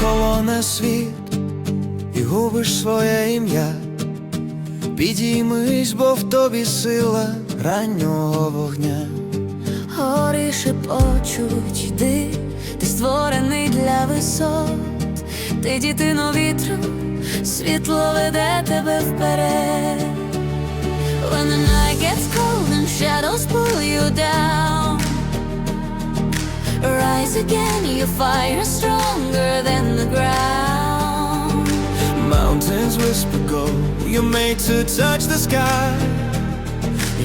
тоне світ і губиш своє ім'я. Підіймись, бо в тобі сила раннього вогня. Гори шепочуть, йди, ти створений для висот, ти дітино вітру, світло веде тебе вперед. When the night gets cold and shadows pull you down, rise again, your fire stronger than the ground. Mountains whisper go, you're made to touch the sky.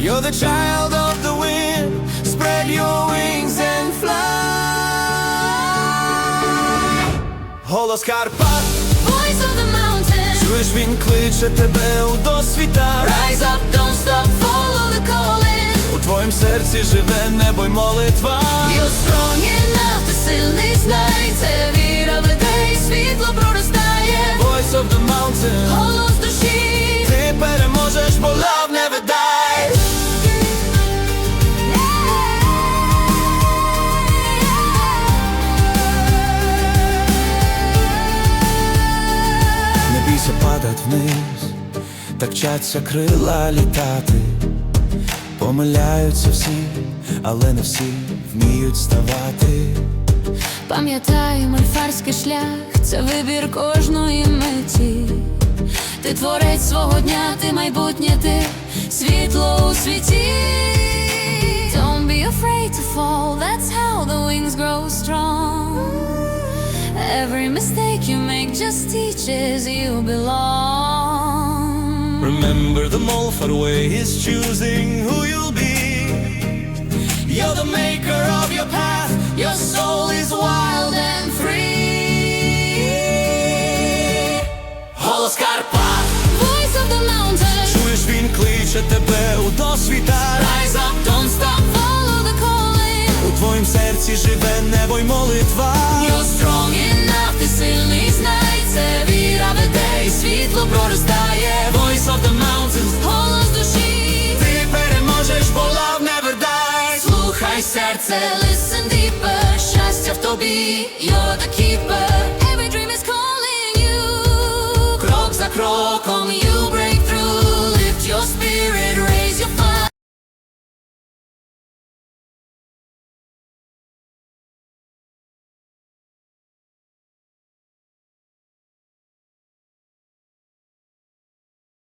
You're the child of the wind, spread your wings and fly. Голос Карпат, Voice of the mountain, чуєш, він кличе тебе у досвіта. rise up, don't stop, follow the calling. У твоїм серці живе небо й молитва. The Голос душі. ти переможеш, бо love never dies. Не бійся падать вниз, так вчаться крила літати. Помиляються всі, але не всі вміють ставати. Пам'ятай, мольфарський шлях, це вибір кожної миті. Ти творець свого дня, ти майбутнє, ти світло у світі. Don't be afraid to fall, that's how the wings grow strong. Every mistake you make just teaches you belong. Remember the Molfar way is choosing who you'll be. You're the maker of your path, your soul is wild and free. Голос Серці живе небо й молитва. You're strong enough, ти сильний знай, це віра веде, і світло проростає. Voice of the mountains, Голос душі, ти переможеш, бо love never dies. слухай серце, listen deeper, щастя в тобі, you're